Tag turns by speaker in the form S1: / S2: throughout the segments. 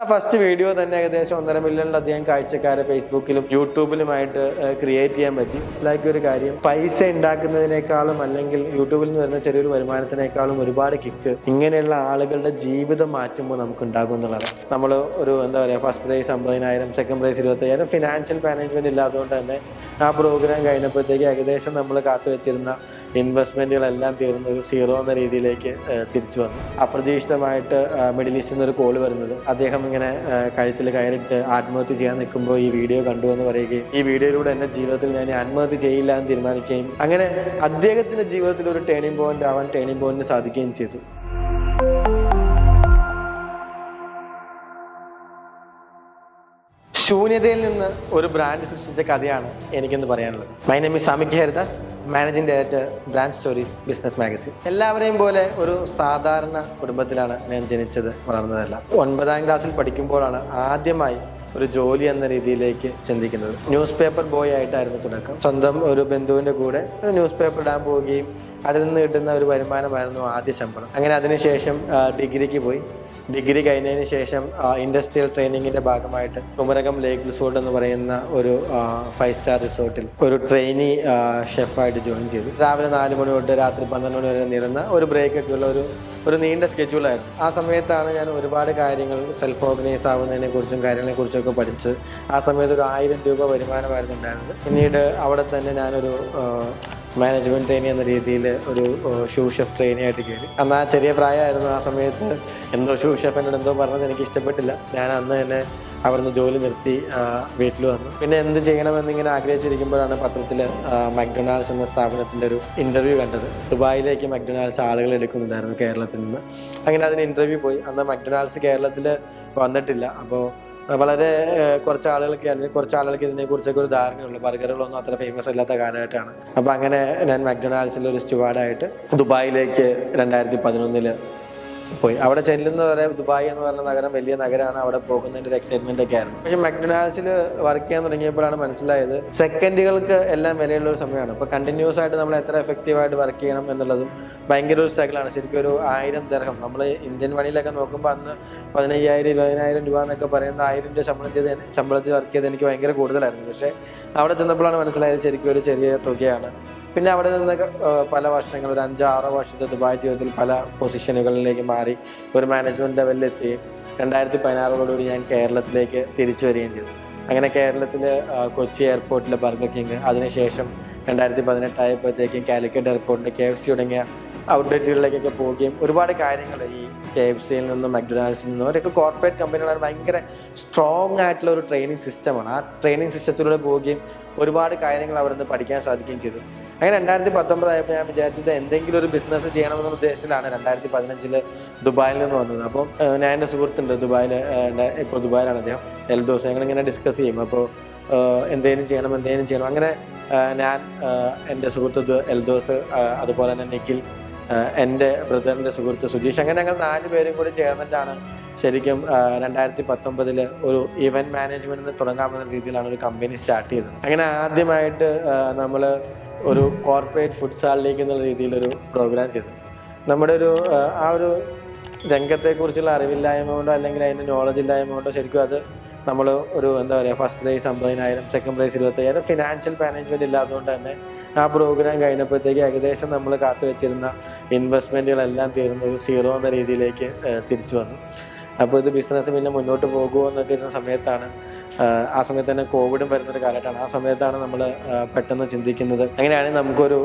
S1: First video തന്നെ ഏകദേശം ഒന്നര മില്യണിലധികം കാഴ്ചക്കാരെ ഫേസ്ബുക്കിലും യൂട്യൂബിലുമായിട്ട് ക്രിയേറ്റ് ചെയ്യാൻ പറ്റി. മനസ്സിലാക്കിയ ഒരു കാര്യം പൈസ ഉണ്ടാക്കുന്നതിനേക്കാളും അല്ലെങ്കിൽ യൂട്യൂബിൽ നിന്ന് വരുന്ന ചെറിയൊരു വരുമാനത്തിനേക്കാളും ഒരുപാട് കിക്ക് ഇങ്ങനെയുള്ള ആളുകളുടെ ജീവിതം മാറ്റുമ്പോൾ നമുക്ക് ഉണ്ടാകും എന്നുള്ളതാണ്. നമ്മൾ ഒരു എന്താ പറയുക ഫസ്റ്റ് പ്രൈസ് അമ്പതിനായിരം സെക്കൻഡ് പ്രൈസ് ഇരുപത്തയ്യായിരം ഫിനാൻഷ്യൽ മാനേജ്മെന്റ് ഇല്ലാത്തതുകൊണ്ട് തന്നെ ആ പ്രോഗ്രാം കഴിഞ്ഞപ്പോഴത്തേക്ക് ഏകദേശം നമ്മൾ കാത്തു വെച്ചിരുന്ന ഇൻവെസ്റ്റ്മെന്റുകളെല്ലാം തീർന്ന് ഒരു സീറോ എന്ന രീതിയിലേക്ക് തിരിച്ചു വന്നു. അപ്രതീക്ഷിതമായിട്ട് മിഡിൽ ഈസ്റ്റിൽ നിന്ന് ഒരു കോൾ വരുന്നത്. അദ്ദേഹം ഇങ്ങനെ കഴുത്തിൽ കയറിട്ട് ആത്മഹത്യ ചെയ്യാൻ നിൽക്കുമ്പോൾ ഈ വീഡിയോ കണ്ടു എന്ന് പറയുകയും ഈ വീഡിയോയിലൂടെ എന്റെ ജീവിതത്തിൽ ഞാൻ ആത്മഹത്യ ചെയ്യില്ല എന്ന് തീരുമാനിക്കുകയും അങ്ങനെ അദ്ദേഹത്തിന്റെ ജീവിതത്തിൽ ഒരു ടേണിംഗ് പോയിന്റ് ആവാൻ ടേണിംഗ് പോയിന്റിന് സാധിക്കുകയും ചെയ്തു. ശൂന്യതയിൽ നിന്ന് ഒരു ബ്രാൻഡ് സൃഷ്ടിച്ച കഥയാണ് എനിക്കെന്ന് പറയാനുള്ളത്. My name is Haridas managing director brand stories business magazine എല്ലാവരെയും പോലെ ഒരു സാധാരണ കുടുംബത്തിലാണ് ഞാൻ ജനിച്ചത് വളർന്നതല്ല. ഒൻപതാം ക്ലാസ്സിൽ പഠിക്കുമ്പോഴാണ് ആദ്യമായി ഒരു ജോലി എന്ന രീതിയിലേക്ക് ചിന്തിക്കുന്നത്. ന്യൂസ് പേപ്പർ ബോയ് ആയിട്ടായിരുന്നു തുടക്കം. സ്വന്തം ഒരു ബന്ധുവിന്റെ കൂടെ ഒരു ന്യൂസ് പേപ്പർ ഇടാൻ പോവുകയും അതിൽ നിന്ന് കിട്ടുന്ന ഒരു വരുമാനമായിരുന്നു ആദ്യ ശമ്പളം. അങ്ങനെ അതിനുശേഷം ഡിഗ്രിക്ക് പോയി. ഡിഗ്രി കഴിഞ്ഞതിന് ശേഷം ഇൻഡസ്ട്രിയൽ ട്രെയിനിങ്ങിന്റെ ഭാഗമായിട്ട് കുമരകം ലേക്ക് റിസോർട്ട് എന്ന് പറയുന്ന ഒരു ഫൈവ് സ്റ്റാർ റിസോർട്ടിൽ ഒരു ട്രെയിനി ഷെഫായിട്ട് ജോയിൻ ചെയ്തു. രാവിലെ നാല് മണി തൊട്ട് രാത്രി പന്ത്രണ്ട് മണി വരെ നീളുന്ന ഒരു ബ്രേക്ക് ഒക്കെ ഉള്ള ഒരു ഒരു നീണ്ട സ്കെഡ്യൂളായിരുന്നു ആ സമയത്താണ് ഞാൻ ഒരുപാട് കാര്യങ്ങൾ സെൽഫ് ഓർഗനൈസ് ആവുന്നതിനെ കുറിച്ചും കാര്യങ്ങളെ കുറിച്ചും ഒക്കെ പഠിച്ച് ആ സമയത്ത് ഒരു ആയിരം രൂപ വരുമാനമായിരുന്നു ഉണ്ടായിരുന്നത്. പിന്നീട് അവിടെ തന്നെ ഞാനൊരു മാനേജ്മെന്റ് ട്രെയിനി എന്ന രീതിയിൽ ഒരു ഷൂ ഷെഫ് ട്രെയിനി ആയിട്ട് കയറി. അന്ന് ആ ചെറിയ പ്രായമായിരുന്നു ആ സമയത്ത്. എന്തോ ഷൂ ഷെഫ് എന്നോട് എന്തോ പറഞ്ഞത് എനിക്ക് ഇഷ്ടപ്പെട്ടില്ല. ഞാൻ അന്ന് തന്നെ അവിടുന്ന് ജോലി നിർത്തി വീട്ടിൽ വന്നു. പിന്നെ എന്ത് ചെയ്യണമെന്നിങ്ങനെ ആഗ്രഹിച്ചിരിക്കുമ്പോഴാണ് പത്രത്തിൽ മക്ഡൊണാൾഡ്സ് എന്ന സ്ഥാപനത്തിന്റെ ഒരു ഇന്റർവ്യൂ കണ്ടത്. ദുബായിലേക്ക് മക്ഡൊണാൾഡ്സ് ആളുകൾ എടുക്കുന്നുണ്ടായിരുന്നു കേരളത്തിൽ നിന്ന്. അങ്ങനെ അതിന് ഇന്റർവ്യൂ പോയി. അന്ന് മക്ഡൊണാൾഡ്സ് കേരളത്തിൽ വന്നിട്ടില്ല. അപ്പോൾ വളരെ കുറച്ച് ആളുകൾക്ക് അല്ലെങ്കിൽ കുറച്ച് ആളുകൾക്ക് ഇതിനെക്കുറിച്ചൊക്കെ ഒരു ധാരണയുള്ളൂ. ബർഗറുകളൊന്നും അത്ര ഫേമസ് അല്ലാത്ത കാലഘട്ടമാണ്. അപ്പോൾ അങ്ങനെ ഞാൻ മക്ഡൊണാൾഡ്സിൽ ഒരു സ്റ്റുവാർഡായിട്ട് ദുബായിലേക്ക് രണ്ടായിരത്തി പതിനൊന്നിൽ പോയി. അവിടെ ചെല്ലുന്ന വരെ ദുബായ് എന്ന് പറയുന്ന നഗരം വലിയ നഗരമാണ്. അവിടെ പോകുന്നതിന്റെ ഒരു എക്സൈറ്റ്മെന്റ് ഒക്കെ ആയിരുന്നു പക്ഷെ മക്ഡൊണാൾഡ്സിൽ വർക്ക് ചെയ്യാൻ തുടങ്ങിയപ്പോഴാണ് മനസ്സിലായത് സെക്കൻഡുകൾക്ക് എല്ലാം വിലയുള്ള ഒരു സമയമാണ്. ഇപ്പൊ കണ്ടിന്യൂസ് ആയിട്ട് നമ്മൾ എത്ര എഫക്റ്റീവ് ആയിട്ട് വർക്ക് ചെയ്യണം എന്നുള്ളതും ഭയങ്കര ഒരു സ്ട്രഗിളാണ് ശരിക്കും ഒരു ആയിരം ദർഹം. നമ്മൾ ഇന്ത്യൻ മണിയിലൊക്കെ നോക്കുമ്പോൾ അന്ന് പതിനയ്യായിരം ഇരുപതിനായിരം രൂപ എന്നൊക്കെ പറയുന്ന ആയിരം രൂപ ശമ്പളം ചെയ്ത് ശമ്പളത്തിൽ വർക്ക് ചെയ്ത് എനിക്ക് ഭയങ്കര കൂടുതലായിരുന്നു. പക്ഷേ അവിടെ ചെന്നപ്പോഴാണ് മനസ്സിലായത് ശരിക്കും ഒരു ചെറിയ തുകയാണ്. പിന്നെ അവിടെ നിന്ന് പല വർഷങ്ങൾ ഒരു അഞ്ചോ വർഷത്തെ ദുബായ് ജീവിതത്തിൽ പല പൊസിഷനുകളിലേക്ക് മാറി ഒരു മാനേജ്മെന്റ് ലെവലിൽ എത്തുകയും രണ്ടായിരത്തി പതിനാറോടുകൂടി ഞാൻ കേരളത്തിലേക്ക് തിരിച്ചു വരികയും ചെയ്തു. അങ്ങനെ കേരളത്തിൽ കൊച്ചി എയർപോർട്ടിലെ ബർഗർ കിങ് അതിനുശേഷം രണ്ടായിരത്തി പതിനെട്ടായപ്പോഴത്തേക്കും കാലിക്കറ്റ് എയർപോർട്ടിന്റെ കെ എഫ് സി തുടങ്ങിയ ഔട്ട്ലെറ്റുകളിലേക്കൊക്കെ പോവുകയും ഒരുപാട് കാര്യങ്ങൾ ഈ കെ എഫ് സിയിൽ നിന്നും മക്ഡൊണാൾഡ്സിൽ നിന്നും അവരൊക്കെ കോർപ്പറേറ്റ് കമ്പനികളാണ് ഭയങ്കര സ്ട്രോങ് ആയിട്ടുള്ള ഒരു ട്രെയിനിങ് സിസ്റ്റമാണ് ആ ട്രെയിനിങ് സിസ്റ്റത്തിലൂടെ പോവുകയും ഒരുപാട് കാര്യങ്ങൾ അവിടെ നിന്ന് പഠിക്കാൻ സാധിക്കുകയും ചെയ്തു. അങ്ങനെ രണ്ടായിരത്തി പത്തൊമ്പതായപ്പോൾ ഞാൻ വിചാരിച്ചത് എന്തെങ്കിലും ഒരു ബിസിനസ് ചെയ്യണമെന്ന ഉദ്ദേശത്തിലാണ് രണ്ടായിരത്തി പതിനഞ്ചിൽ ദുബായിൽ നിന്ന് വന്നത്. അപ്പോൾ ഞാൻ എന്റെ സുഹൃത്തുണ്ട് ദുബായിൽ ഇപ്പോൾ ദുബായിലാണ് അദ്ദേഹം. എല്ലാ ദിവസം ഞങ്ങൾ ഇങ്ങനെ ഡിസ്കസ് ചെയ്യും. അപ്പോൾ എന്തെങ്കിലും ചെയ്യണം എന്തെങ്കിലും ചെയ്യണം. അങ്ങനെ ഞാൻ എന്റെ സുഹൃത്ത് എൽദോസ് അതുപോലെ തന്നെ നിഖിൽ എന്റെ ബ്രദറിന്റെ സുഹൃത്ത് സുജീഷ്. അങ്ങനെ ഞങ്ങൾ നാല് പേരും കൂടി ചേർന്നിട്ടാണ് ശരിക്കും രണ്ടായിരത്തി പത്തൊമ്പതിൽ ഒരു ഇവന്റ് മാനേജ്മെന്റ് തുടങ്ങാമെന്ന രീതിയിലാണ് ഒരു കമ്പനി സ്റ്റാർട്ട് ചെയ്തത്. അങ്ങനെ ആദ്യമായിട്ട് നമ്മൾ ഒരു കോർപ്പറേറ്റ് ഫുഡ് ലീഗ് എന്നുള്ള രീതിയിലൊരു പ്രോഗ്രാം ചെയ്തു. നമ്മുടെ ഒരു ആ ഒരു രംഗത്തെക്കുറിച്ചുള്ള അറിവില്ലായ്മ കൊണ്ടോ അല്ലെങ്കിൽ അതിന്റെ നോളജ് ഇല്ലായ്മ കൊണ്ടോ ശരിക്കും അത് നമ്മൾ ഒരു എന്താ പറയുക ഫസ്റ്റ് പ്രൈസ് അമ്പതിനായിരം സെക്കൻഡ് പ്രൈസ് ഇരുപത്തയ്യായിരം ഫിനാൻഷ്യൽ മാനേജ്മെന്റ് ഇല്ലാത്തതുകൊണ്ട് തന്നെ ആ പ്രോഗ്രാം കഴിഞ്ഞപ്പോഴത്തേക്ക് ഏകദേശം നമ്മൾ കാത്തു വെച്ചിരുന്ന ഇൻവെസ്റ്റ്മെന്റുകളെല്ലാം തീർന്നു ഒരു സീറോ എന്ന രീതിയിലേക്ക് തിരിച്ചു വന്നു. അപ്പോൾ ഇത് ബിസിനസ് പിന്നെ മുന്നോട്ട് പോകുമോ എന്നൊക്കെ ഇരുന്ന സമയത്താണ് ആ സമയത്ത് തന്നെ കോവിഡും വരുന്നൊരു കാലഘട്ടമാണ്. ആ സമയത്താണ് നമ്മൾ പെട്ടെന്ന് ചിന്തിക്കുന്നത്. അങ്ങനെയാണെങ്കിൽ നമുക്കൊരു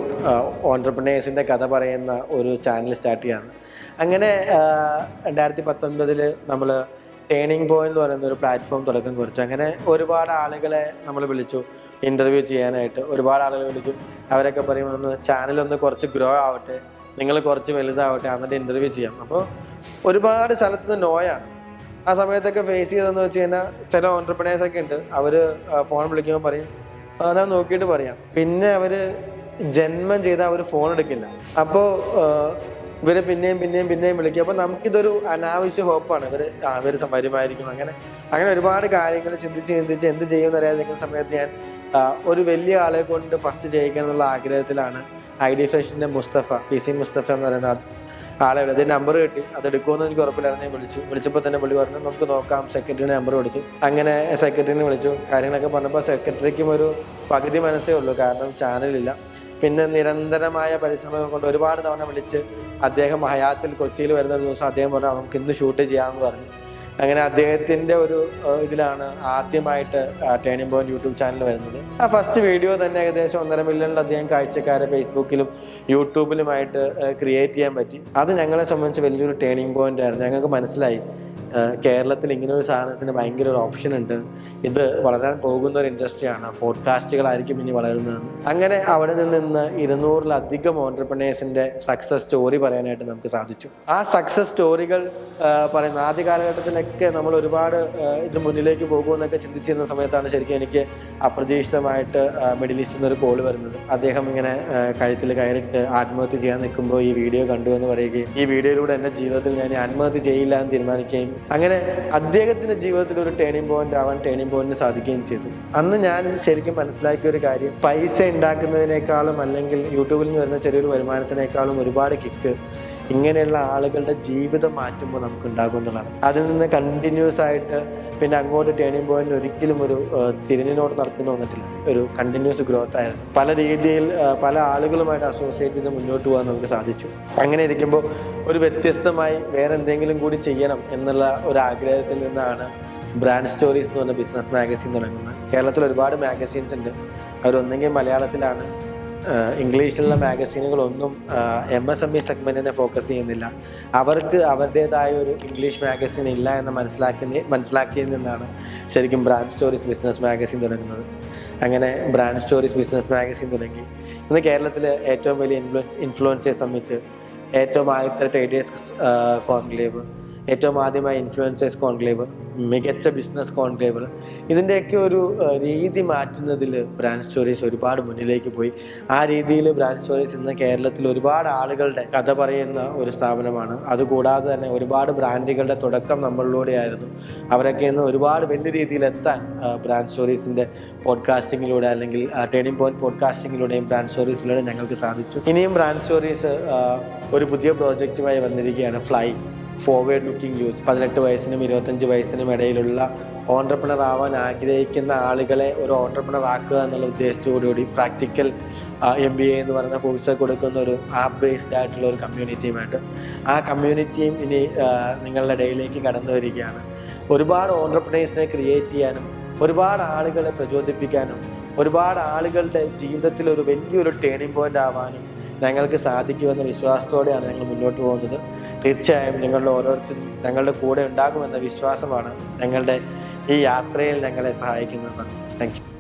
S1: ഓൺടർപ്രണേഴ്സിന്റെ കഥ പറയുന്ന ഒരു ചാനൽ സ്റ്റാർട്ട് ചെയ്യാമെന്ന് അങ്ങനെ രണ്ടായിരത്തി പത്തൊൻപതിൽ നമ്മൾ ടേണിംഗ് പോയിന്റ് എന്ന് പറയുന്ന ഒരു പ്ലാറ്റ്ഫോം തുടക്കം കുറിച്ചു. അങ്ങനെ ഒരുപാട് ആളുകളെ നമ്മൾ വിളിച്ചു ഇന്റർവ്യൂ ചെയ്യാനായിട്ട്. ഒരുപാട് ആളുകൾ വിളിച്ചു. അവരൊക്കെ പറയും ഒന്ന് ചാനൽ ഒന്ന് കുറച്ച് ഗ്രോ ആവട്ടെ നിങ്ങൾ കുറച്ച് വലുതാവട്ടെ എന്നിട്ട് ഇന്റർവ്യൂ ചെയ്യാം. അപ്പോൾ ഒരുപാട് സ്ഥലത്ത് നിന്ന് നോയാണ് ആ സമയത്തൊക്കെ ഫേസ് ചെയ്തതെന്ന് വെച്ച് കഴിഞ്ഞാൽ ചില ഓൺടർപ്രണേഴ്സ് ഒക്കെ ഉണ്ട്. അവർ ഫോൺ വിളിക്കുമ്പോൾ പറയും "ആ, ഞാൻ നോക്കിയിട്ട് പറയാം. പിന്നെ അവർ ജന്മം ചെയ്താൽ അവർ ഫോൺ എടുക്കില്ല. അപ്പോൾ ഇവർ പിന്നെയും പിന്നെയും പിന്നെയും വിളിക്കും. അപ്പൊ നമുക്കിതൊരു അനാവശ്യ ഹോപ്പാണ്. ഇവർ ഇവർ വരുമായിരിക്കും. അങ്ങനെ അങ്ങനെ ഒരുപാട് കാര്യങ്ങൾ ചിന്തിച്ച് ചിന്തിച്ച് എന്ത് ചെയ്യുമെന്ന് അറിയാതെ നിൽക്കുന്ന സമയത്ത് ഞാൻ ഒരു വലിയ ആളെ കൊണ്ട് ഫസ്റ്റ് ചെയ്യിക്കണം എന്നുള്ള ആഗ്രഹത്തിലാണ് ഐ ഡി ഫ്രഷിന്റെ മുസ്തഫ പി സി മുസ്തഫ എന്ന് പറയുന്ന ആളെ വിളി അതിന്റെ നമ്പർ കിട്ടി. അത് എടുക്കുമെന്ന് എനിക്ക് ഉറപ്പില്ലായിരുന്നു. ഞാൻ വിളിച്ചു. വിളിച്ചപ്പോൾ തന്നെ പുള്ളി പറഞ്ഞു നമുക്ക് നോക്കാം. സെക്രട്ടറിയുടെ നമ്പർ കൊടുത്തു. അങ്ങനെ സെക്രട്ടറിനെ വിളിച്ചു. കാര്യങ്ങളൊക്കെ പറഞ്ഞപ്പോൾ സെക്രട്ടറിക്കും ഒരു പകുതി മനസ്സേ ഉള്ളൂ. കാരണം ചാനലില്ല പിന്നെ നിരന്തരമായ പരിശ്രമങ്ങൾ കൊണ്ട് ഒരുപാട് തവണ വിളിച്ച് അദ്ദേഹം ഹയാത്തിൽ കൊച്ചിയിൽ വരുന്ന ദിവസം അദ്ദേഹം പറഞ്ഞു നമുക്ക് ഇന്ന് ഷൂട്ട് ചെയ്യാമെന്ന് പറഞ്ഞു. അങ്ങനെ അദ്ദേഹത്തിന്റെ ഒരു ഇതിലാണ് ആദ്യമായിട്ട് ടേണിംഗ് പോയിന്റ് യൂട്യൂബ് ചാനൽ വരുന്നത്. ആ ഫസ്റ്റ് വീഡിയോ തന്നെ ഏകദേശം ഒന്നര മില്യണിലധികം കാഴ്ചക്കാരെ ഫേസ്ബുക്കിലും യൂട്യൂബിലുമായിട്ട് ക്രിയേറ്റ് ചെയ്യാൻ പറ്റി. അത് ഞങ്ങളെ സംബന്ധിച്ച് വലിയൊരു ടേണിംഗ് പോയിന്റ് ആയിരുന്നു. ഞങ്ങൾക്ക് മനസ്സിലായി. കേരളത്തിൽ ഇങ്ങനെ ഒരു സാധനത്തിന് ഭയങ്കര ഒരു ഓപ്ഷൻ ഉണ്ട്. ഇത് വളരാൻ പോകുന്ന ഒരു ഇൻഡസ്ട്രിയാണ് പോഡ്കാസ്റ്റുകളായിരിക്കും ഇനി വളരുന്നത് അങ്ങനെ അവിടെ നിന്ന് ഇരുന്നൂറിലധികം ഓണ്ടർപ്രണേഴ്സിന്റെ സക്സസ് സ്റ്റോറി പറയാനായിട്ട് നമുക്ക് സാധിച്ചു. ആ സക്സസ് സ്റ്റോറികൾ പറയുന്ന ആദ്യ കാലഘട്ടത്തിലൊക്കെ നമ്മൾ ഒരുപാട് ഇത് മുന്നിലേക്ക് പോകുമെന്നൊക്കെ ചിന്തിച്ചിരുന്ന സമയത്താണ് ശരിക്കും എനിക്ക് അപ്രതീക്ഷിതമായിട്ട് മിഡിൽ ഈസ്റ്റിൽ നിന്ന് ഒരു കോൾ വരുന്നത്. അദ്ദേഹം ഇങ്ങനെ കഴുത്തിൽ കയറിട്ട് ആത്മഹത്യ ചെയ്യാൻ നിൽക്കുമ്പോൾ ഈ വീഡിയോ കണ്ടു എന്ന് പറയുകയും ഈ വീഡിയോയിലൂടെ എന്റെ ജീവിതത്തിൽ ഞാൻ ആത്മഹത്യ ചെയ്യില്ല എന്ന് തീരുമാനിക്കുകയും അങ്ങനെ അദ്ദേഹത്തിന്റെ ജീവിതത്തിൽ ഒരു ടേണിംഗ് പോയിന്റ് ആവാൻ ടേണിംഗ് പോയിന്റിന് സാധിക്കുകയും ചെയ്തു. അന്ന് ഞാൻ ശരിക്കും മനസ്സിലാക്കിയ ഒരു കാര്യം പൈസ ഉണ്ടാക്കുന്നതിനേക്കാളും അല്ലെങ്കിൽ യൂട്യൂബിൽ നിന്ന് വരുന്ന ചെറിയൊരു വരുമാനത്തിനേക്കാളും ഒരുപാട് കിക്ക് ഇങ്ങനെയുള്ള ആളുകളുടെ ജീവിതം മാറ്റുമ്പോൾ നമുക്ക് ഉണ്ടാകും എന്നുള്ളതാണ്. അതിൽ നിന്ന് കണ്ടിന്യൂസ് ആയിട്ട് പിന്നെ അങ്ങോട്ട് ടേണിംഗ് പോയിന്റ് ഒരിക്കലും ഒരു തിരിഞ്ഞിനോട് നടത്തുന്നു വന്നിട്ടില്ല. ഒരു കണ്ടിന്യൂസ് ഗ്രോത്ത് ആയിരുന്നു. പല രീതിയിൽ പല ആളുകളുമായിട്ട് അസോസിയേറ്റ് ചെയ്ത് മുന്നോട്ട് പോകാൻ നമുക്ക് സാധിച്ചു. അങ്ങനെ ഇരിക്കുമ്പോൾ ഒരു വ്യത്യസ്തമായി വേറെ എന്തെങ്കിലും കൂടി ചെയ്യണം എന്നുള്ള ഒരു ആഗ്രഹത്തിൽ നിന്നാണ് ബ്രാൻഡ് സ്റ്റോറീസ് എന്ന് പറഞ്ഞ ബിസിനസ് മാഗസീൻ തുടങ്ങുന്നത്. കേരളത്തിൽ ഒരുപാട് മാഗസീൻസ് ഉണ്ട്. അവരൊന്നെങ്കിൽ മലയാളത്തിലാണ് ഇംഗ്ലീഷിലുള്ള മാഗസീനുകളൊന്നും എം എസ് എം ഇ സെഗ്മെന്റിനെ ഫോക്കസ് ചെയ്യുന്നില്ല. അവർക്ക് അവരുടേതായ ഒരു ഇംഗ്ലീഷ് മാഗസീൻ ഇല്ല എന്ന് മനസ്സിലാക്കി മനസ്സിലാക്കിയതിൽ നിന്നാണ് ശരിക്കും ബ്രാൻഡ് സ്റ്റോറീസ് ബിസിനസ് മാഗസീൻ തുടങ്ങുന്നത്. അങ്ങനെ ബ്രാൻഡ് സ്റ്റോറീസ് ബിസിനസ് മാഗസീൻ തുടങ്ങി. ഇന്ന് കേരളത്തിലെ ഏറ്റവും വലിയ ഇൻഫ്ലുവൻസ് ഇൻഫ്ലുവൻസേഴ്സ് സമ്മിറ്റ് ഏറ്റവും ആദ്യത്തെ ട്രേഡേഴ്സ് കോൺക്ലേവ് ഏറ്റവും ആദ്യമായി ഇൻഫ്ലുവൻസേഴ്സ് കോൺക്ലേവ് മികച്ച ബിസിനസ് കോൺക്ലേവ് ഇതിന്റെയൊക്കെ ഒരു രീതി മാറ്റുന്നതിൽ ബ്രാൻഡ് സ്റ്റോറീസ് ഒരുപാട് മുന്നിലേക്ക് പോയി. ആ രീതിയിൽ ബ്രാൻഡ് സ്റ്റോറീസ് ഇന്ന് കേരളത്തിൽ ഒരുപാട് ആളുകളുടെ കഥ പറയുന്ന ഒരു സ്ഥാപനമാണ്. അതുകൂടാതെ തന്നെ ഒരുപാട് ബ്രാൻഡുകളുടെ തുടക്കം നമ്മളിലൂടെയായിരുന്നു. അവരൊക്കെ ഇന്ന് ഒരുപാട് വലിയ രീതിയിൽ എത്താൻ ബ്രാൻഡ് സ്റ്റോറീസിന്റെ പോഡ്കാസ്റ്റിങ്ങിലൂടെ അല്ലെങ്കിൽ ടേണിംഗ് പോയിന്റ് പോഡ്കാസ്റ്റിങ്ങിലൂടെയും ബ്രാൻഡ് സ്റ്റോറീസിലൂടെ ഞങ്ങൾക്ക് സാധിച്ചു. ഇനിയും ബ്രാൻഡ് സ്റ്റോറീസ് ഒരു പുതിയ പ്രോജക്റ്റുമായി വന്നിരിക്കുകയാണ് ഫ്ലൈ ഫോർവേഡ് ലുക്കിംഗ് യൂത്ത് പതിനെട്ട് വയസ്സിനും ഇരുപത്തഞ്ച് വയസ്സിനും ഇടയിലുള്ള ഓണ്ടർപ്രണർ ആവാൻ ആഗ്രഹിക്കുന്ന ആളുകളെ ഒരു ഓണ്ടർപ്രണർ ആക്കുക എന്നുള്ള ഉദ്ദേശത്തോടുകൂടി പ്രാക്ടിക്കൽ എം ബി എ എന്ന് പറയുന്ന കോഴ്സ് കൊടുക്കുന്ന ഒരു ആപ്പ് ബേസ്ഡ് ആയിട്ടുള്ള ഒരു കമ്മ്യൂണിറ്റിയുമായിട്ട് ആ കമ്മ്യൂണിറ്റിയും ഇനി നിങ്ങളുടെ ഇടയിലേക്ക് കടന്നു വരികയാണ്. ഒരുപാട് ഓണ്ടർപ്രണേഴ്സിനെ ക്രിയേറ്റ് ചെയ്യാനും ഒരുപാട് ആളുകളെ പ്രചോദിപ്പിക്കാനും ഒരുപാട് ആളുകളുടെ ജീവിതത്തിൽ ഒരു വലിയൊരു ടേണിംഗ് പോയിന്റ് ആവാനും ഞങ്ങൾക്ക് സാധിക്കുമെന്ന വിശ്വാസത്തോടെയാണ് ഞങ്ങൾ മുന്നോട്ട് പോകുന്നത്. തീർച്ചയായും നിങ്ങളുടെ ഓരോരുത്തരും ഞങ്ങളുടെ കൂടെ ഉണ്ടാകുമെന്ന വിശ്വാസമാണ് ഞങ്ങളുടെ ഈ യാത്രയിൽ ഞങ്ങളെ സഹായിക്കുന്നത്. Thank you